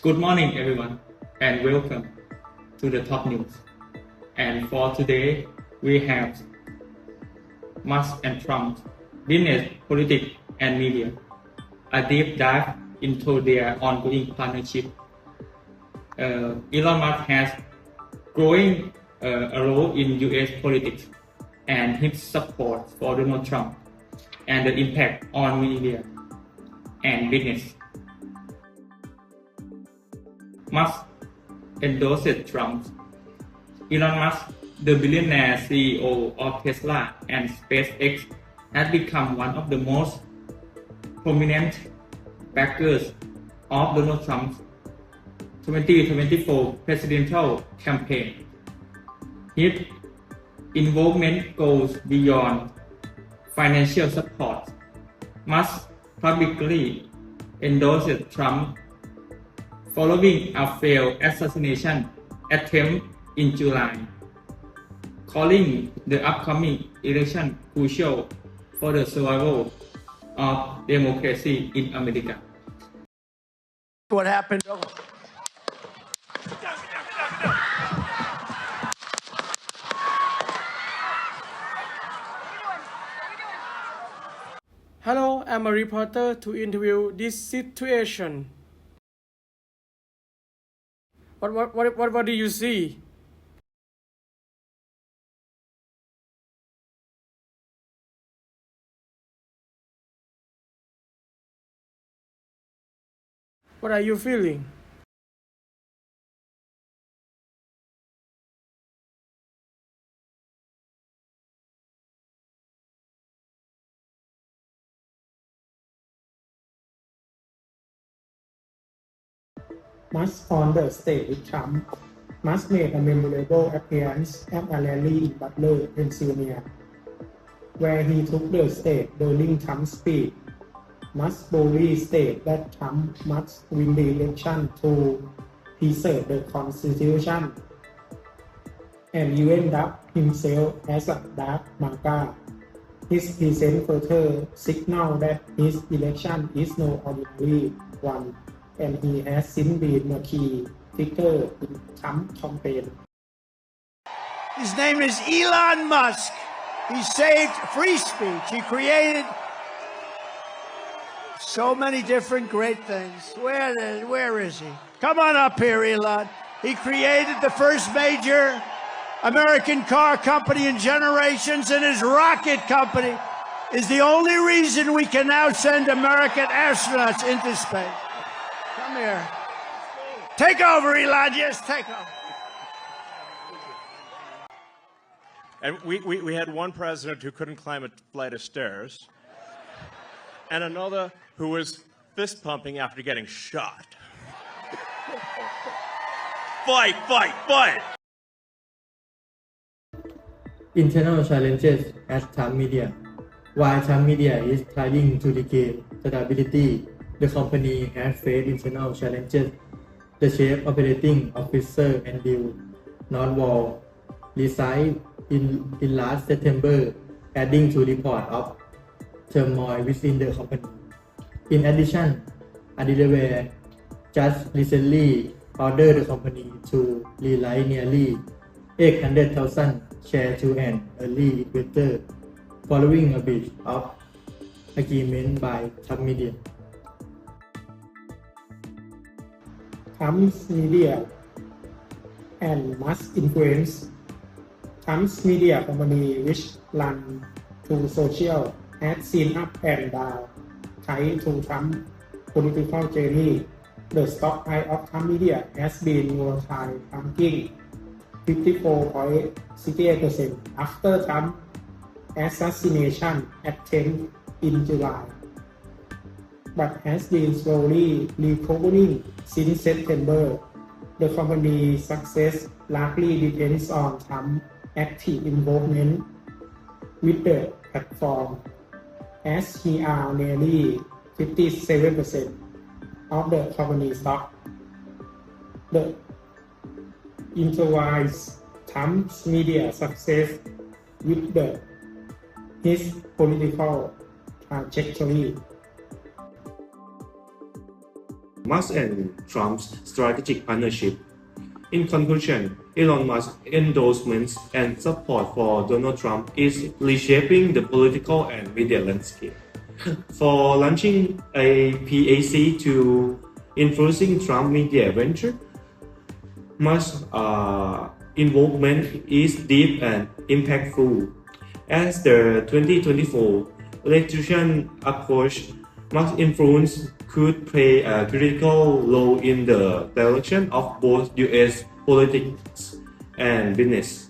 Good morning, everyone, and welcome to the top news. And for today, we have Musk and Trump, business, politics, and media. A deep dive into their ongoing partnership. Uh, Elon Musk has growing uh, a role in U.S. politics and his support for Donald Trump and the impact on media and business. Musk endorsed Trump. Elon Musk, the billionaire CEO of Tesla and SpaceX, has become one of the most prominent backers of Donald Trump's 2024 presidential campaign. His involvement goes beyond financial support. Musk publicly endorsed Trump following a failed assassination attempt in July, calling the upcoming election crucial for the survival of democracy in America. what happened. Oh, Hello, I'm a reporter to interview this situation. What what what what, what do you see? What are you feeling? Musk on the stage with Trump. Musk made a memorable appearance at a rally in Butler, Pennsylvania, where he took the stage during Trump's speech. Musk boldly stated that Trump must win the election to preserve the Constitution, and even dubbed himself as a dark manga. His present further signal that his election is no ordinary one, and he has. His name is Elon Musk. He saved free speech. He created so many different great things. Where, the- where is he? Come on up here, Elon. He created the first major American car company in generations, and his rocket company is the only reason we can now send American astronauts into space. Come here. Take over, Elon. Yes, take over. And we, we, we had one president who couldn't climb a flight of stairs, and another who was fist pumping after getting shot. fight, fight, fight! Internal challenges at Time Media. While Time Media is trying to regain stability, the company has faced internal challenges. The chief operating officer Andrew Norwell resigned in, in last September, adding to report of turmoil within the company. In addition, a Delaware judge recently ordered the company to release nearly 800,000 shares to an early investor following a breach of agreement by Trump Media. Trump's media and Musk influence. Trump's media company, which run to social, has seen up and down tied to Trump political journey. The stock price of Trump media has been volatile, ranking 54.68% after Trump assassination attempt in July but has been slowly recovering since September. The company's success largely depends on Trump's active involvement with the platform, as he owns nearly 57% of the company's stock. The intertwines Trump's media success with the, his political trajectory. Musk and Trump's strategic partnership. In conclusion, Elon Musk's endorsements and support for Donald Trump is reshaping the political and media landscape. For launching a PAC to influencing Trump media venture, Musk's uh, involvement is deep and impactful. As the 2024 election approach, Musk's influence could play a critical role in the direction of both US politics and business.